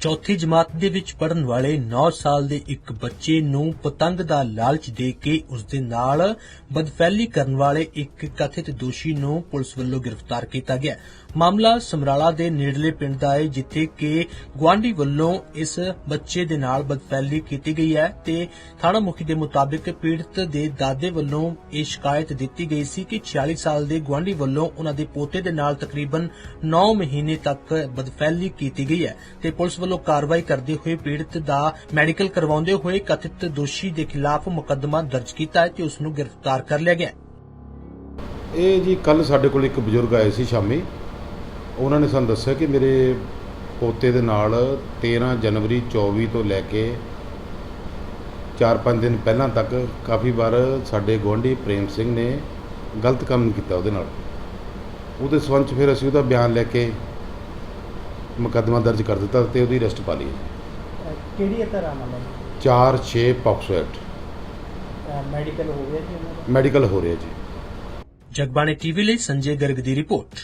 ਚੌਥੀ ਜਮਾਤ ਦੇ ਵਿੱਚ ਪੜਨ ਵਾਲੇ 9 ਸਾਲ ਦੇ ਇੱਕ ਬੱਚੇ ਨੂੰ ਪਤੰਗ ਦਾ ਲਾਲਚ ਦੇ ਕੇ ਉਸ ਦੇ ਨਾਲ ਬਦਫੈਲੀ ਕਰਨ ਵਾਲੇ ਇੱਕ ਕਥਿਤ ਦੋਸ਼ੀ ਨੂੰ ਪੁਲਿਸ ਵੱਲੋਂ ਗ੍ਰਿਫਤਾਰ ਕੀਤਾ ਗਿਆ। ਮਾਮਲਾ ਸਮਰਾਲਾ ਦੇ ਨੇੜਲੇ ਪਿੰਡ ਦਾ ਹੈ, ਜਿੱਥੇ ਕਿ ਗਵਾਂਢੀ ਵੱਲੋਂ ਇਸ ਬੱਚੇ ਦੇ ਨਾਲ ਬਦਫੈਲੀ ਕੀਤੀ ਗਈ ਹੈ ਤੇ ਥਾਣਾ ਮੁਖੀ ਦੇ ਮੁਤਾਬਿਕ ਪੀੜਤ ਦੇ ਦਾਦੇ ਵੱਲੋਂ ਇਹ ਸ਼ਿਕਾਇਤ ਦਿੱਤੀ ਗਈ ਸੀ ਕਿ 46 ਸਾਲ ਦੇ ਗਵਾਂਢੀ ਵੱਲੋਂ ਉਹਨਾਂ ਦੇ ਪੋਤੇ ਦੇ ਨਾਲ ਤਕਰੀਬਨ 9 ਮਹੀਨੇ ਤੱਕ ਬਦਫੈਲੀ ਕੀਤੀ ਗਈ ਹੈ ਤੇ ਪੁਲਿਸ ਵੱਲੋਂ ਕਾਰਵਾਈ ਕਰਦੇ ਹੋਏ ਪੀੜਤ ਦਾ ਮੈਡੀਕਲ ਕਰਵਾਉਂਦੇ ਹੋਏ ਕਥਿਤ ਦੋਸ਼ੀ ਦੇ ਖਿਲਾਫ ਮੁਕੱਦਮਾ ਦਰਜ ਕੀਤਾ ਹੈ ਤੇ ਉਸ ਨੂੰ ਗ੍ਰਿਫਤਾਰ ਕਰ ਲਿਆ ਗਿਆ ਹੈ। ਇਹ ਜੀ ਕੱਲ ਸਾਡੇ ਕੋਲ ਇੱਕ ਬਜ਼ੁਰਗ ਆਏ ਸੀ ਸ਼ਾਮੀ ਉਹਨਾਂ ਨੇ ਸਾਨੂੰ ਦੱਸਿਆ ਕਿ ਮੇਰੇ ਪੋਤੇ ਦੇ ਨਾਲ 13 ਜਨਵਰੀ 24 ਤੋਂ ਲੈ ਕੇ 4-5 ਦਿਨ ਪਹਿਲਾਂ ਤੱਕ ਕਾਫੀ ਵਾਰ ਸਾਡੇ ਗੁਆਂਢੀ ਪ੍ਰੇਮ ਸਿੰਘ ਨੇ ਗਲਤ ਕੰਮ ਕੀਤਾ ਉਹਦੇ ਨਾਲ ਉਹਦੇ ਸੰਬੰਧ 'ਚ ਫਿਰ ਅਸੀਂ ਉਹਦਾ ਬਿਆਨ ਲੈ ਕੇ ਮੁਕੱਦਮਾ ਦਰਜ ਕਰ ਦਿੱਤਾ ਤੇ ਉਹਦੀ ਅਰੈਸਟ ਪਾ ਲਈ ਕਿਹੜੀ ਤਰ੍ਹਾਂ ਨਾਲ 4-6 ਪੌਕਸੋ ਐਕਟ। ਮੈਡੀਕਲ ਹੋ ਗਿਆ ਜੀ ਉਹਨਾਂ ਦਾ? ਮੈਡੀਕਲ ਹੋ ਰਿਹਾ ਜੀ। ਜਗਬਾਣੀ ਟੀਵੀ ਲਈ ਸੰਜੇ ਗਰਗ ਦੀ ਰਿਪੋਰਟ।